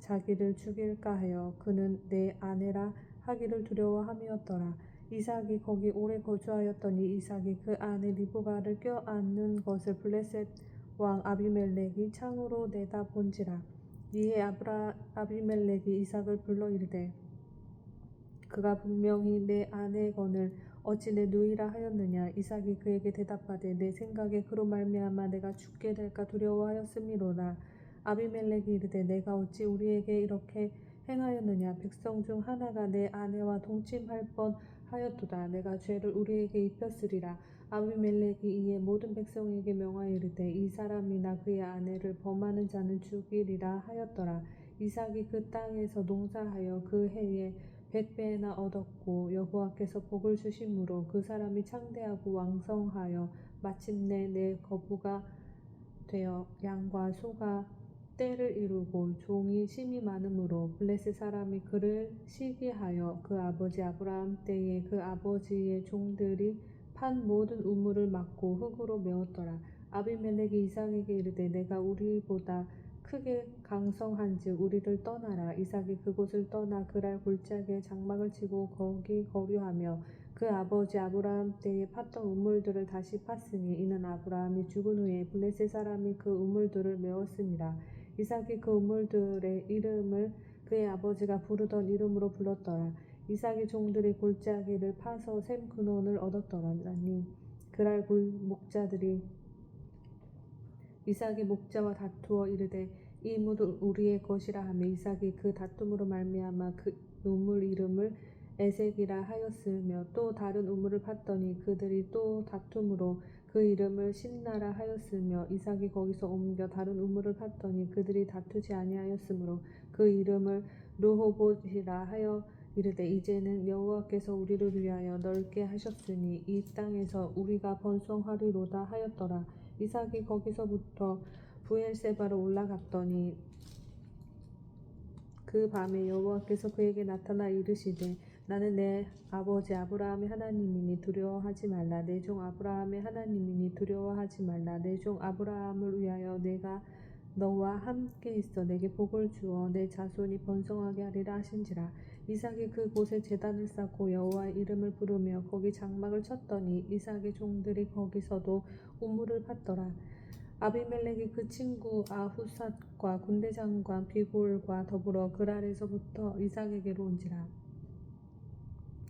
자기를 죽일까 하여 그는 내 아내라 하기를 두려워함이었더라. 이삭이 거기 오래 거주하였더니 이삭이 그 아내 리브가를 껴안는 것을 블레셋 왕 아비멜렉이 창으로 내다 본지라. 이에 아브라 아비멜렉이 이삭을 불러 이르되 그가 분명히 내 아내건을 어찌 내 누이라 하였느냐 이삭이 그에게 대답하되 내 생각에 그로 말미암아 내가 죽게 될까 두려워하였음이로라 아비멜렉이 이르되 내가 어찌 우리에게 이렇게 행하였느냐? 백성 중 하나가 내 아내와 동침할 뻔 하였도다. 내가 죄를 우리에게 입혔으리라. 아비멜렉이 이에 모든 백성에게 명하여 이르되 이 사람이나 그의 아내를 범하는 자는 죽이리라 하였더라. 이삭이 그 땅에서 농사하여 그 해에 백배나 얻었고 여호와께서 복을 주심으로 그 사람이 창대하고 왕성하여 마침내 내 거부가 되어 양과 소가 때를 이루고 종이 심이 많으므로 블레셋 사람이 그를 시기하여 그 아버지 아브라함 때에 그 아버지의 종들이 판 모든 우물을 막고 흙으로 메웠더라. 아비멜렉이 이삭에게 이르되 내가 우리보다 크게 강성한즉 우리를 떠나라. 이삭이 그곳을 떠나 그랄 골짜기에 장막을 치고 거기 거류하며 그 아버지 아브라함 때에 팠던 우물들을 다시 팠으니 이는 아브라함이 죽은 후에 블레셋 사람이 그 우물들을 메웠습니다 이삭이 그 우물들의 이름을 그의 아버지가 부르던 이름으로 불렀더라. 이삭의 종들이 골짜기를 파서 샘 근원을 얻었더라니. 그랄 골 목자들이 이삭이 목자와 다투어 이르되 이 물은 우리의 것이라 하며 이삭이 그 다툼으로 말미암아 그 우물 이름을 에색이라 하였으며 또 다른 우물을 팠더니 그들이 또 다툼으로 그 이름을 신나라 하였으며 이삭이 거기서 옮겨 다른 우물을 팠더니 그들이 다투지 아니하였으므로 그 이름을 르호봇이라 하여 이르되 이제는 여호와께서 우리를 위하여 넓게 하셨으니 이 땅에서 우리가 번성하리로다 하였더라. 이삭이 거기서부터 부엘세바로 올라갔더니 그 밤에 여호와께서 그에게 나타나 이르시되 나는 내 아버지 아브라함의 하나님이니 두려워하지 말라. 내 종 아브라함의 하나님이니 두려워하지 말라. 내 종 아브라함을 위하여 내가 너와 함께 있어 내게 복을 주어 내 자손이 번성하게 하리라 하신지라. 이삭이 그곳에 제단을 쌓고 여호와의 이름을 부르며 거기 장막을 쳤더니 이삭의 종들이 거기서도 우물을 팠더라. 아비멜렉이 그 친구 아후삿과 군대 장관 비골과 더불어 그랄에서부터 이삭에게로 온지라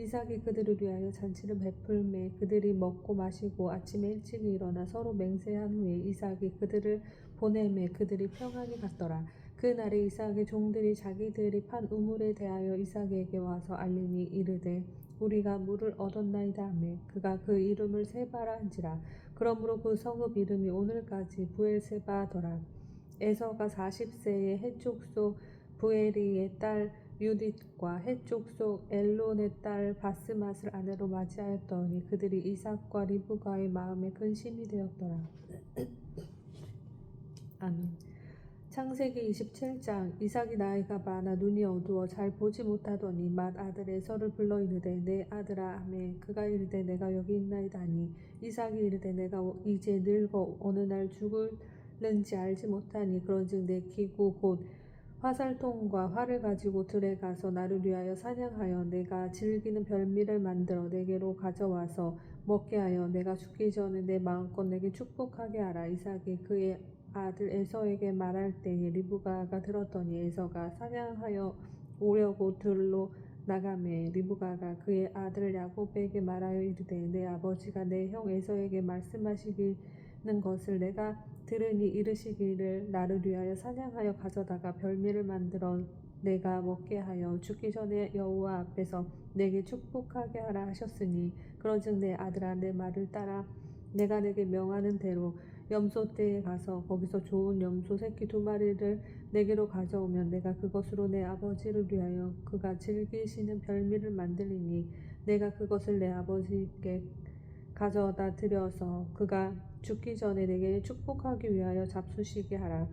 이삭이 그들을 위하여 잔치를 베풀매 그들이 먹고 마시고 아침에 일찍 일어나 서로 맹세한 후에 이삭이 그들을 보내매 그들이 평안히 갔더라. 그 날에 이삭의 종들이 자기들이 판 우물에 대하여 이삭에게 와서 알리니 이르되 우리가 물을 얻었나이다 하매 그가 그 이름을 세바라 한지라. 그러므로 그 성읍 이름이 오늘까지 부엘세바더라. 에서가 40세에 해족소 부에리의 딸 유딧과 해족속 엘론의 딸 바스맛을 아내로 맞이하였더니 그들이 이삭과 리브가의 마음에 근심이 되었더라. 아멘. 창세기 27장 이삭이 나이가 많아 눈이 어두워 잘 보지 못하더니 맏 아들 에서를 불러 이르되 내 아들아 하매 그가 이르되 내가 여기 있나이다니 이삭이 이르되 내가 이제 늙어 어느 날 죽을는지 알지 못하니 그런즉 내 기구 곧 화살통과 활을 가지고 들에 가서 나를 위하여 사냥하여 내가 즐기는 별미를 만들어 내게로 가져와서 먹게 하여 내가 죽기 전에 내 마음껏 내게 축복하게 하라. 이삭이 그의 아들 에서에게 말할 때에 리브가가 들었더니 에서가 사냥하여 오려고 들로 나가매 리브가가 그의 아들 야곱에게 말하여 이르되 내 아버지가 내 형 에서에게 말씀하시기 는 것을 내가 들으니 이르시기를 나를 위하여 사냥하여 가져다가 별미를 만들어 내가 먹게 하여 죽기 전에 여호와 앞에서 내게 축복하게 하라 하셨으니 그런즉 내 아들아 내 말을 따라 내가 내게 명하는 대로 염소 떼에 가서 거기서 좋은 염소 새끼 두 마리를 내게로 가져오면 내가 그것으로 내 아버지를 위하여 그가 즐기시는 별미를 만들리니 내가 그것을 내 아버지께 가져다 드려서 그가 죽기 전에 내게 축복하기 위하여 잡수시게 하라.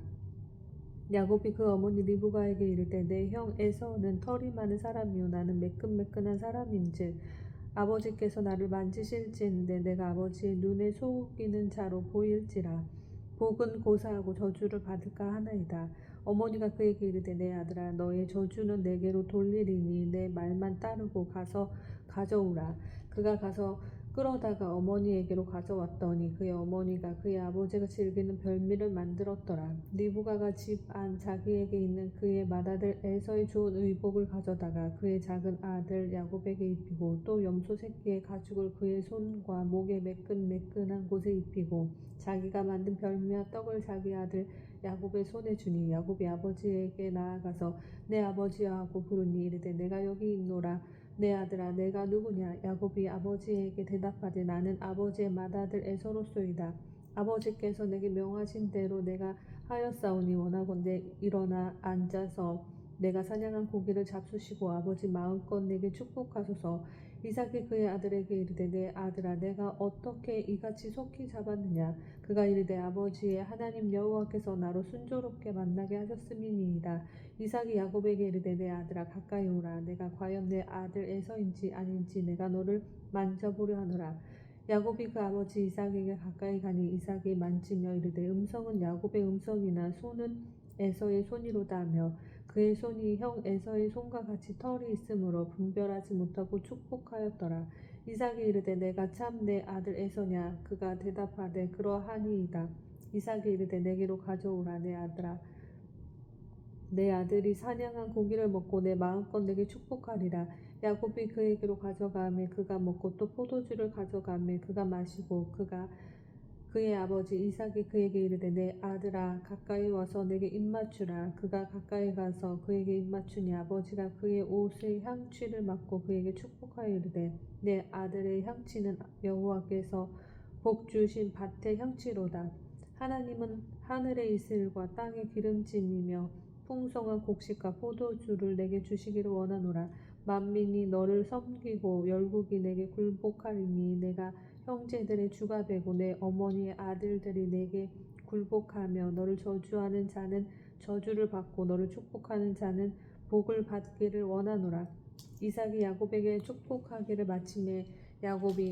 야곱이 그 어머니 리브가에게 이르되 내 형 에서는 털이 많은 사람이요 나는 매끈매끈한 사람인즉 아버지께서 나를 만지실지인데 내가 아버지의 눈에 속이는 자로 보일지라 복은 고사하고 저주를 받을까 하나이다. 어머니가 그에게 이르되 내 아들아 너의 저주는 내게로 돌리리니 내 말만 따르고 가서 가져오라. 그가 가서 끌어다가 어머니에게로 가져왔더니 그의 어머니가 그의 아버지가 즐기는 별미를 만들었더라. 리브가가 집 안 자기에게 있는 그의 맏아들 에서의 좋은 의복을 가져다가 그의 작은 아들 야곱에게 입히고 또 염소 새끼의 가죽을 그의 손과 목에 매끈매끈한 곳에 입히고 자기가 만든 별미와 떡을 자기 아들 야곱의 손에 주니 야곱이 아버지에게 나아가서 내 아버지여 하고 부르니 이르되 내가 여기 있노라 내 아들아 내가 누구냐? 야곱이 아버지에게 대답하되 나는 아버지의 맏아들 에서로소이다. 아버지께서 내게 명하신 대로 내가 하였사오니 원하건대 일어나 앉아서 내가 사냥한 고기를 잡수시고 아버지 마음껏 내게 축복하소서. 이삭이 그의 아들에게 이르되 내 아들아 내가 어떻게 이같이 속히 잡았느냐? 그가 이르되 아버지의 하나님 여호와께서 나로 순조롭게 만나게 하셨음이니이다 이삭이 야곱에게 이르되 내 아들아 가까이 오라 내가 과연 내 아들 에서인지 아닌지 내가 너를 만져보려 하노라 야곱이 그 아버지 이삭에게 가까이 가니 이삭이 만지며 이르되 음성은 야곱의 음성이나 손은 에서의 손이로다 하며 그의 손이 형 에서의 손과 같이 털이 있으므로 분별하지 못하고 축복하였더라. 이삭이 이르되 내가 참 내 아들 에서냐 그가 대답하되 그러하니이다. 이삭이 이르되 내게로 가져오라 내 아들아 내 아들이 사냥한 고기를 먹고 내 마음껏 내게 축복하리라. 야곱이 그에게로 가져가매 그가 먹고 또 포도주를 가져가매 그가 마시고 그가 그의 아버지 이삭이 그에게 이르되 내 아들아 가까이 와서 내게 입맞추라 그가 가까이 가서 그에게 입맞추니 아버지가 그의 옷의 향취를 맡고 그에게 축복하여 이르되 내 아들의 향취는 여호와께서 복 주신 밭의 향취로다 하나님은 하늘의 이슬과 땅의 기름짐이며 풍성한 곡식과 포도주를 내게 주시기를 원하노라 만민이 너를 섬기고 열국이 내게 굴복하리니 내가 형제들의 주가 되고 내 어머니의 아들들이 내게 굴복하며 너를 저주하는 자는 저주를 받고 너를 축복하는 자는 복을 받기를 원하노라. 이삭이 야곱에게 축복하기를 마침에 야곱이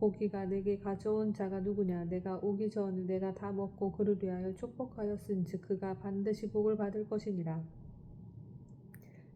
고기가 내게 가져온 자가 누구냐? 내가 오기 전에 내가 다 먹고 그를 위하여 축복하였은즉 그가 반드시 복을 받을 것이니라.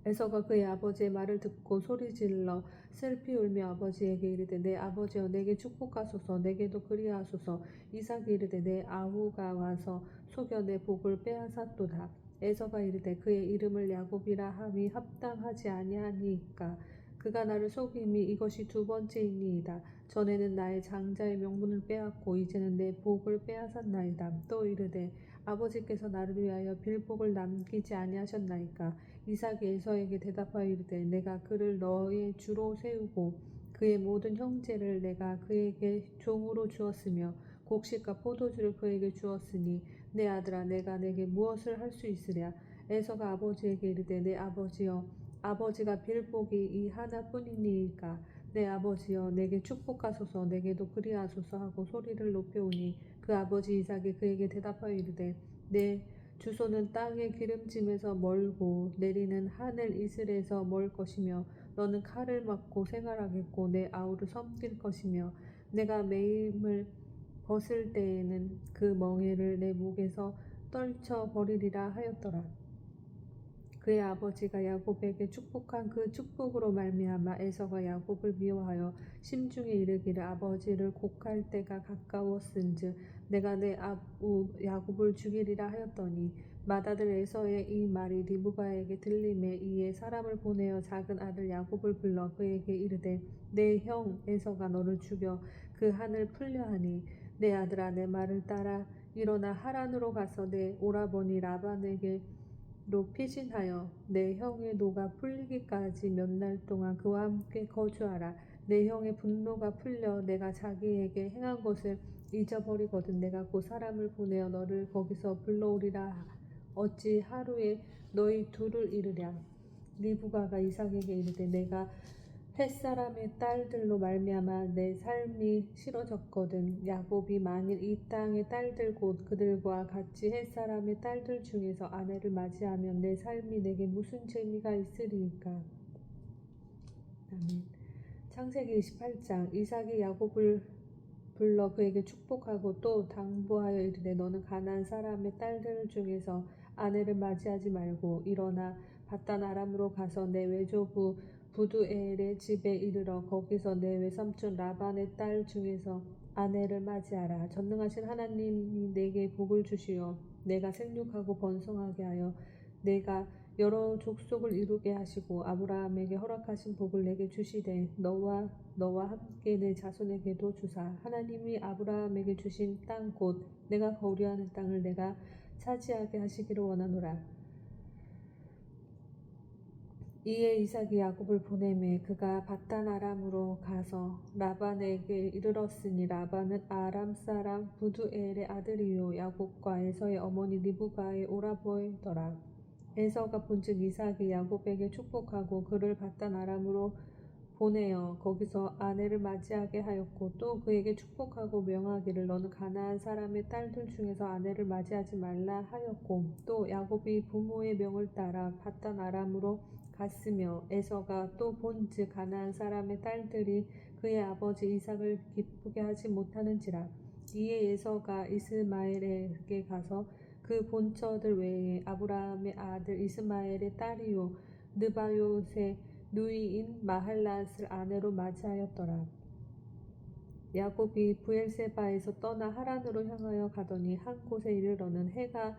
에서가 그의 아버지의 말을 듣고 소리질러 슬피 울며 아버지에게 이르되 내 아버지여 내게 축복하소서 내게도 그리하소서. 이삭이 이르되 내 아우가 와서 속여 내 복을 빼앗았도다. 에서가 이르되 그의 이름을 야곱이라 함이 합당하지 아니하니까 그가 나를 속임이 이것이 두 번째이니이다 전에는 나의 장자의 명분을 빼앗고 이제는 내 복을 빼앗았나이다. 또 이르되 아버지께서 나를 위하여 빌복을 남기지 아니하셨나이까 이삭이 에서에게 대답하여 이르되 내가 그를 너의 주로 세우고 그의 모든 형제를 내가 그에게 종으로 주었으며 곡식과 포도주를 그에게 주었으니 내 아들아 내가 내게 무엇을 할 수 있으랴 에서가 아버지에게 이르되 내 아버지여 아버지가 빌복이 이 하나뿐이니이까 내 아버지여 내게 축복하소서 내게도 그리하소서 하고 소리를 높여오니 그 아버지 이삭이 그에게 대답하여 이르되 내 주소는 땅의 기름짐에서 멀고 내리는 하늘 이슬에서 멀 것이며 너는 칼을 맞고 생활하겠고 내 아우를 섬길 것이며 내가 매임을 벗을 때에는 그 멍에를 내 목에서 떨쳐 버리리라 하였더라. 그의 아버지가 야곱에게 축복한 그 축복으로 말미암아 에서가 야곱을 미워하여 심중에 이르기를 아버지를 곡할 때가 가까웠은즉 내가 내 아 우 야곱을 죽이리라 하였더니 맏아들 에서의 이 말이 리브가에게 들림에 이에 사람을 보내어 작은 아들 야곱을 불러 그에게 이르되 내 형 에서가 너를 죽여 그 한을 풀려 하니 내 아들아 내 말을 따라 일어나 하란으로 가서 내 오라버니 라반에게 로 피신하여 내 형의 노가 풀리기까지 몇 날 동안 그와 함께 거주하라. 내 형의 분노가 풀려 내가 자기에게 행한 것을 잊어버리거든 내가 곧 사람을 보내어 너를 거기서 불러오리라. 어찌 하루에 너희 둘을 이르랴. 리브가가 이삭에게 이르되 내가 햇사람의 딸들로 말미암아 내 삶이 싫어졌거든. 야곱이 만일 이 땅의 딸들 곧 그들과 같이 햇사람의 딸들 중에서 아내를 맞이하면 내 삶이 내게 무슨 재미가 있으리까? 아멘. 창세기 28장 이삭이 야곱을 불러 그에게 축복하고 또 당부하여 이르되 너는 가나안 사람의 딸들 중에서 아내를 맞이하지 말고 일어나 바단 아람으로 가서 내 외조부 부두엘의 집에 이르러 거기서 내 외삼촌 라반의 딸 중에서 아내를 맞이하라. 전능하신 하나님이 내게 복을 주시어 내가 생육하고 번성하게 하여 내가 여러 족속을 이루게 하시고 아브라함에게 허락하신 복을 내게 주시되 너와 너와 함께 내 자손에게도 주사 하나님이 아브라함에게 주신 땅 곧 내가 거류하는 땅을 내가 차지하게 하시기를 원하노라. 이에 이삭이 야곱을 보내매 그가 바단 아람으로 가서 라반에게 이르렀으니 라반은 아람 사람 부두엘의 아들이요 야곱과 에서의 어머니 리브가의 오라버니더라. 에서가 본즉 이삭이 야곱에게 축복하고 그를 바단 아람으로 보내어 거기서 아내를 맞이하게 하였고 또 그에게 축복하고 명하기를 너는 가나안 사람의 딸들 중에서 아내를 맞이하지 말라 하였고 또 야곱이 부모의 명을 따라 바단 아람으로 갔으며 에서가 또 본즉 가나안 사람의 딸들이 그의 아버지 이삭을 기쁘게 하지 못하는지라 이에 에서가 이스마엘에게 가서 그 본처들 외에 아브라함의 아들 이스마엘의 딸이요 느바요의 누이인 마할랏을 아내로 맞이하였더라. 야곱이 부엘세바에서 떠나 하란으로 향하여 가더니 한 곳에 이르러는 해가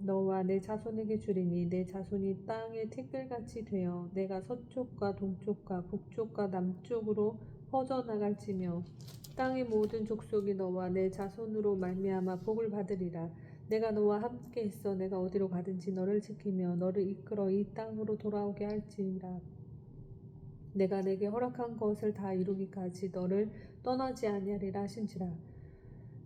너와 내 자손에게 주리니 내 자손이 땅의 티끌같이 되어 내가 서쪽과 동쪽과 북쪽과 남쪽으로 퍼져나갈지며 땅의 모든 족속이 너와 내 자손으로 말미암아 복을 받으리라. 내가 너와 함께 있어 내가 어디로 가든지 너를 지키며 너를 이끌어 이 땅으로 돌아오게 할지니라. 내가 내게 허락한 것을 다 이루기까지 너를 떠나지 아니하리라 하신지라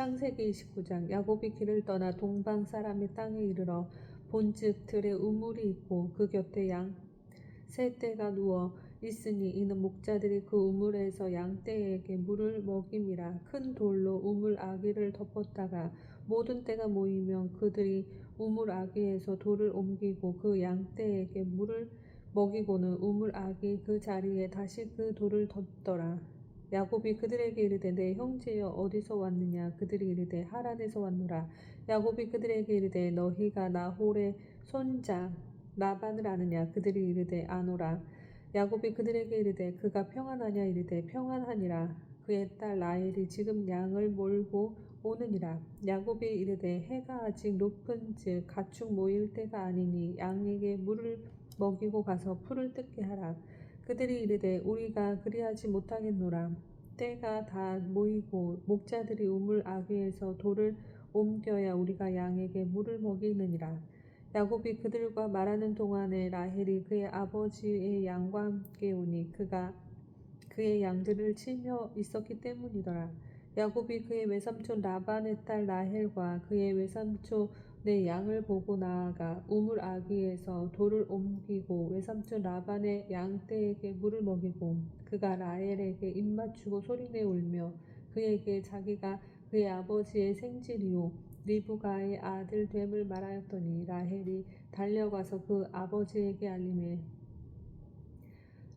창세기 29장 야곱이 길을 떠나 동방 사람의 땅에 이르러 본즉 들에 우물이 있고 그 곁에 양 세 떼가 누워 있으니 이는 목자들이 그 우물에서 양 떼에게 물을 먹임이라 큰 돌로 우물 아기를 덮었다가 모든 때가 모이면 그들이 우물 아기에서 돌을 옮기고 그 양 떼에게 물을 먹이고는 우물 아기 그 자리에 다시 그 돌을 덮더라. 야곱이 그들에게 이르되 내 형제여 어디서 왔느냐 그들이 이르되 하란에서 왔노라. 야곱이 그들에게 이르되 너희가 나홀의 손자 라반을 아느냐 그들이 이르되 아노라. 야곱이 그들에게 이르되 그가 평안하냐 이르되 평안하니라. 그의 딸 라헬이 지금 양을 몰고 오느니라. 야곱이 이르되 해가 아직 높은즉 가축 모일 때가 아니니 양에게 물을 먹이고 가서 풀을 뜯게 하라. 그들이 이르되 우리가 그리하지 못하겠노라. 때가 다 모이고 목자들이 우물 아귀에서 돌을 옮겨야 우리가 양에게 물을 먹이느니라. 야곱이 그들과 말하는 동안에 라헬이 그의 아버지의 양과 함께 오니 그가 그의 양들을 치며 있었기 때문이더라. 야곱이 그의 외삼촌 라반의 딸 라헬과 그의 외삼촌 의 양을 보고 나아가 우물 아귀에서 돌을 옮기고 외삼촌 라반의 양떼에게 물을 먹이고 그가 라헬에게 입맞추고 소리내 울며 그에게 자기가 그의 아버지의 생질이요 리브가의 아들 됨을 말하였더니 라헬이 달려가서 그 아버지에게 알림해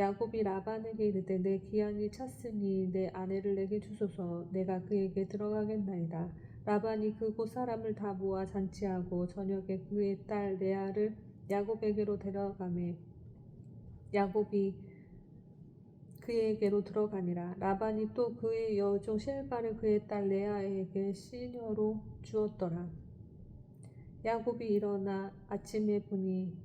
야곱이 라반에게 이르되 내 기한이 찼으니 내 아내를 내게 주소서 내가 그에게 들어가겠나이다. 라반이 그곳 사람을 다 모아 잔치하고 저녁에 그의 딸 레아를 야곱에게로 데려가매 야곱이 그에게로 들어가니라. 라반이 또 그의 여종 실바를 그의 딸 레아에게 시녀로 주었더라. 야곱이 일어나 아침에 보니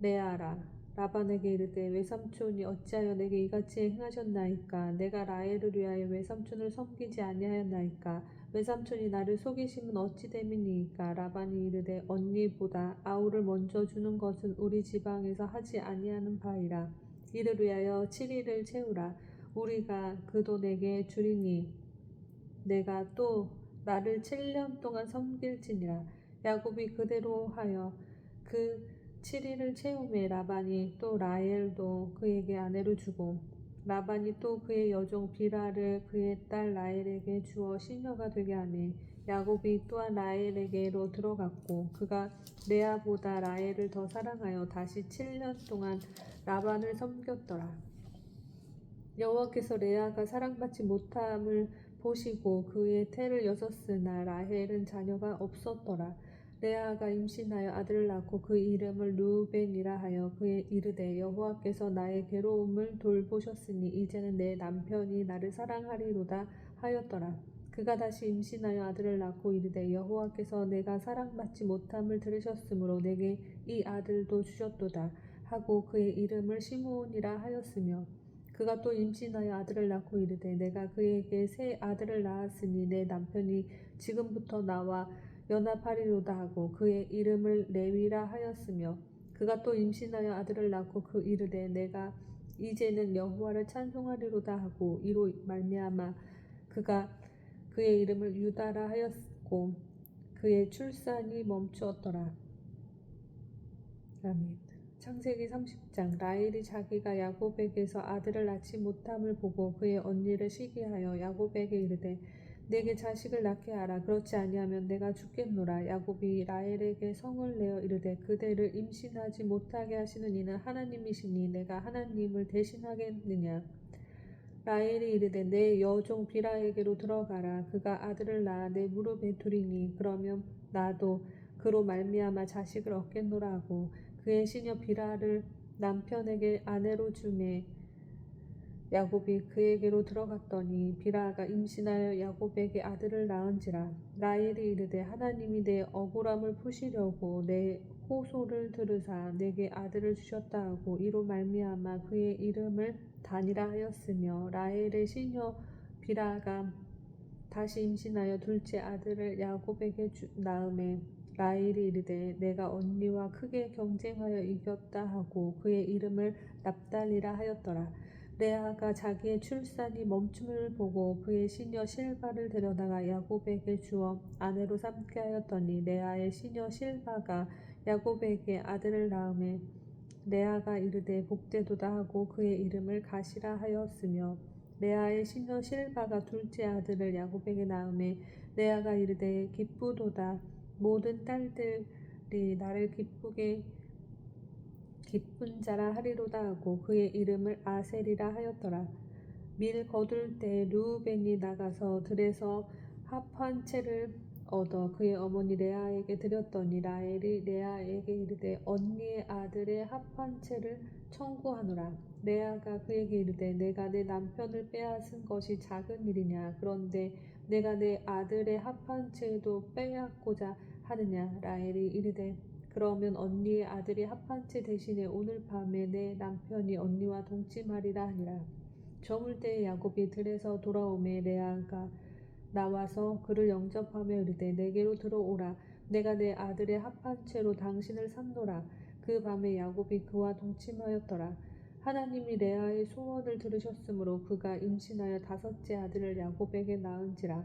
레아라. 라반에게 이르되 외삼촌이 어찌하여 내게 이같이 행하셨나이까? 내가 라헬을 위하여 외삼촌을 섬기지 아니하였나이까? 외삼촌이 나를 속이심은 어찌 됨이니까? 라반이 이르되 언니보다 아우를 먼저 주는 것은 우리 지방에서 하지 아니하는 바이라. 이를 위하여 7일을 채우라. 우리가 그도 내게 주리니 내가 또 나를 7년 동안 섬길지니라. 야곱이 그대로 하여 그 7일을 채우매 라반이 또 라헬도 그에게 아내로 주고 라반이 또 그의 여종 비라를 그의 딸 라헬에게 주어 시녀가 되게 하매 야곱이 또한 라헬에게로 들어갔고 그가 레아보다 라헬을 더 사랑하여 다시 7년 동안 라반을 섬겼더라. 여호와께서 레아가 사랑받지 못함을 보시고 그의 태를 여섰으나 라헬은 자녀가 없었더라. 레아가 임신하여 아들을 낳고 그 이름을 루벤이라 하여 그의 이르되 여호와께서 나의 괴로움을 돌보셨으니 이제는 내 남편이 나를 사랑하리로다 하였더라. 그가 다시 임신하여 아들을 낳고 이르되 여호와께서 내가 사랑받지 못함을 들으셨으므로 내게 이 아들도 주셨도다 하고 그의 이름을 시므온이라 하였으며 그가 또 임신하여 아들을 낳고 이르되 내가 그에게 새 아들을 낳았으니 내 남편이 지금부터 나와 연합하리로다 하고 그의 이름을 레위라 하였으며 그가 또 임신하여 아들을 낳고 그 이르되 내가 이제는 여호와를 찬송하리로다 하고 이로 말미암아 그가 그의 이름을 유다라 하였고 그의 출산이 멈추었더라. 아멘. 창세기 30장 라헬이 자기가 야곱에게서 아들을 낳지 못함을 보고 그의 언니를 시기하여 야곱에게 이르되 내게 자식을 낳게 하라. 그렇지 아니하면 내가 죽겠노라. 야곱이 라헬에게 성을 내어 이르되 그대를 임신하지 못하게 하시는 이는 하나님이시니 내가 하나님을 대신하겠느냐? 라헬이 이르되 내 여종 비라에게로 들어가라. 그가 아들을 낳아 내 무릎에 두리니 그러면 나도 그로 말미암아 자식을 얻겠노라 하고. 그의 시녀 비라를 남편에게 아내로 주매 야곱이 그에게로 들어갔더니 비라가 임신하여 야곱에게 아들을 낳은지라 라헬이 이르되 하나님이 내 억울함을 푸시려고 내 호소를 들으사 내게 아들을 주셨다 하고 이로 말미암아 그의 이름을 단이라 하였으며 라헬의 시녀 비라가 다시 임신하여 둘째 아들을 야곱에게 주, 낳음에 라헬이 이르되 내가 언니와 크게 경쟁하여 이겼다 하고 그의 이름을 납달리라 하였더라. 레아가 자기의 출산이 멈춤을 보고 그의 시녀 실바를 데려다가 야곱에게 주어 아내로 삼게 하였더니 레아의 시녀 실바가 야곱에게 아들을 낳음에 레아가 이르되 복되도다 하고 그의 이름을 가시라 하였으며 레아의 시녀 실바가 둘째 아들을 야곱에게 낳음에 레아가 이르되 기쁘도다. 모든 딸들이 나를 기쁘게 기쁜 자라 하리로다 하고 그의 이름을 아셀이라 하였더라. 밀 거둘 때 루벤이 나가서 들에서 합한 채를 얻어 그의 어머니 레아에게 드렸더니 라헬이 레아에게 이르되 언니의 아들의 합한 채를 청구하노라. 레아가 그에게 이르되 내가 내 남편을 빼앗은 것이 작은 일이냐 그런데 내가 내 아들의 합한 채도 빼앗고자 하느냐 라헬이 이르되 그러면 언니의 아들이 합한채 대신에 오늘 밤에 내 남편이 언니와 동침하리라 하니라. 저물 때에 야곱이 들에서 돌아오매 레아가 나와서 그를 영접하며 이르되 내게로 들어오라. 내가 내 아들의 합한 채로 당신을 삼노라. 그 밤에 야곱이 그와 동침하였더라. 하나님이 레아의 소원을 들으셨으므로 그가 임신하여 다섯째 아들을 야곱에게 낳은지라.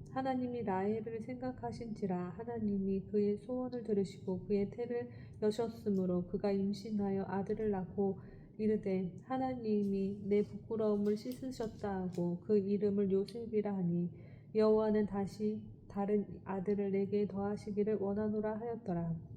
하나님이 라헬을 생각하신지라 하나님이 그의 소원을 들으시고 그의 태를 여셨으므로 그가 임신하여 아들을 낳고 이르되 하나님이 내 부끄러움을 씻으셨다 하고 그 이름을 요셉이라 하니 여호와는 다시 다른 아들을 내게 더하시기를 원하노라 하였더라.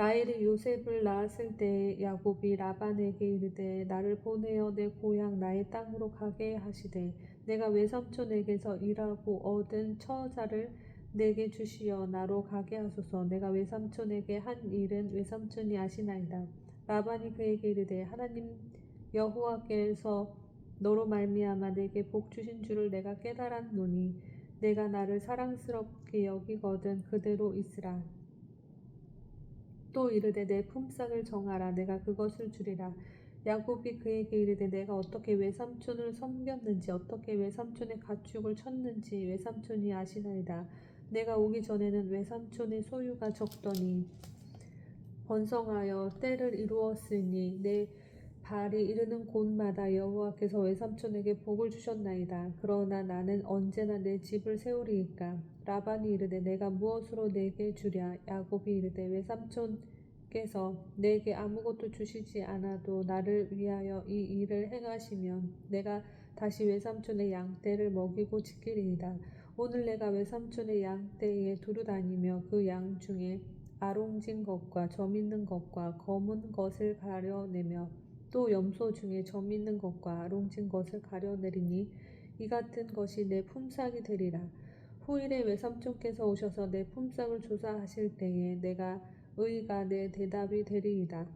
라헬이 요셉을 낳았을 때 야곱이 라반에게 이르되 나를 보내어 내 고향 나의 땅으로 가게 하시되 내가 외삼촌에게서 일하고 얻은 처자를 내게 주시어 나로 가게 하소서. 내가 외삼촌에게 한 일은 외삼촌이 아시나이다. 라반이 그에게 이르되 하나님 여호와께서 너로 말미암아 내게 복 주신 줄을 내가 깨달았노니 내가 나를 사랑스럽게 여기거든 그대로 있으라 또 이르되 내 품삯을 정하라 내가 그것을 주리라 야곱이 그에게 이르되 내가 어떻게 외삼촌을 섬겼는지 어떻게 외삼촌의 가축을 쳤는지 외삼촌이 아시나이다. 내가 오기 전에는 외삼촌의 소유가 적더니 번성하여 때를 이루었으니 내 발이 이르는 곳마다 여호와께서 외삼촌에게 복을 주셨나이다. 그러나 나는 언제나 내 집을 세우리이까. 라반이 이르되 내가 무엇으로 내게 주랴. 야곱이 이르되 외삼촌 께서 내게 아무것도 주시지 않아도 나를 위하여 이 일을 행하시면 내가 다시 외삼촌의 양떼를 먹이고 지키리이다. 오늘 내가 외삼촌의 양떼에 두루 다니며 그 양 중에 아롱진 것과 점 있는 것과 검은 것을 가려내며 또 염소 중에 점 있는 것과 아롱진 것을 가려내리니 이 같은 것이 내 품삯이 되리라. 후일에 외삼촌께서 오셔서 내 품삯을 조사하실 때에 내가 의가 내 대답이 되리이다.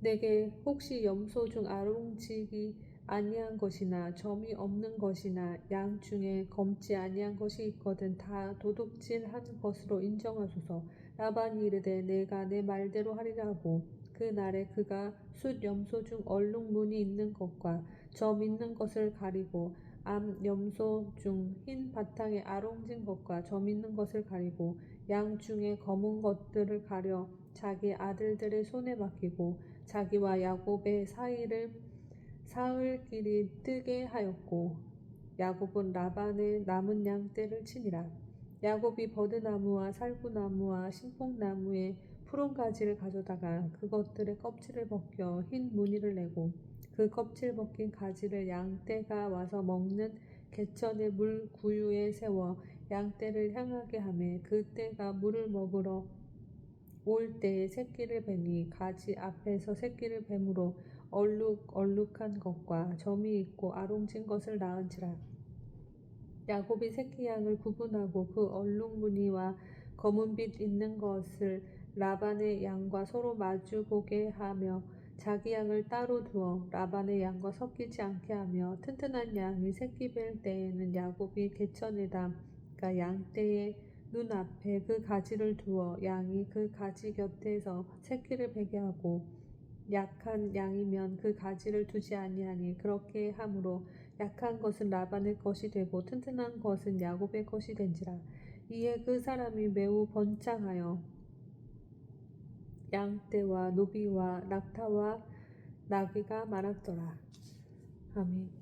내게 혹시 염소 중 아롱지기 아니한 것이나 점이 없는 것이나 양 중에 검지 아니한 것이 있거든 다 도둑질한 것으로 인정하소서. 라반이 이르되 내가 내 말대로 하리라고 그 날에 그가 숫 염소 중 얼룩 무늬 있는 것과 점 있는 것을 가리고 암 염소 중 흰 바탕에 아롱진 것과 점 있는 것을 가리고 양 중에 검은 것들을 가려 자기 아들들의 손에 맡기고 자기와 야곱의 사이를 사흘 길이 뜨게 하였고 야곱은 라반의 남은 양 떼를 치니라. 야곱이 버드나무와 살구나무와 신풍나무의 푸른 가지를 가져다가 그것들의 껍질을 벗겨 흰 무늬를 내고 그 껍질 벗긴 가지를 양떼가 와서 먹는 개천의 물 구유에 세워 양떼를 향하게 하매 그 떼가 물을 먹으러 올 때에 새끼를 뱀이 가지 앞에서 새끼를 뱀으로 얼룩 얼룩한 것과 점이 있고 아롱진 것을 낳은지라. 야곱이 새끼 양을 구분하고 그 얼룩 무늬와 검은빛 있는 것을 라반의 양과 서로 마주 보게 하며 자기 양을 따로 두어 라반의 양과 섞이지 않게 하며 튼튼한 양이 새끼 뵐 때에는 야곱이 개천에다 그러니까 양떼의 눈앞에 그 가지를 두어 양이 그 가지 곁에서 새끼를 베게 하고 약한 양이면 그 가지를 두지 아니하니 그렇게 함으로 약한 것은 라반의 것이 되고 튼튼한 것은 야곱의 것이 된지라. 이에 그 사람이 매우 번창하여 양떼와 노비와 낙타와 나귀가 많았더라. 아멘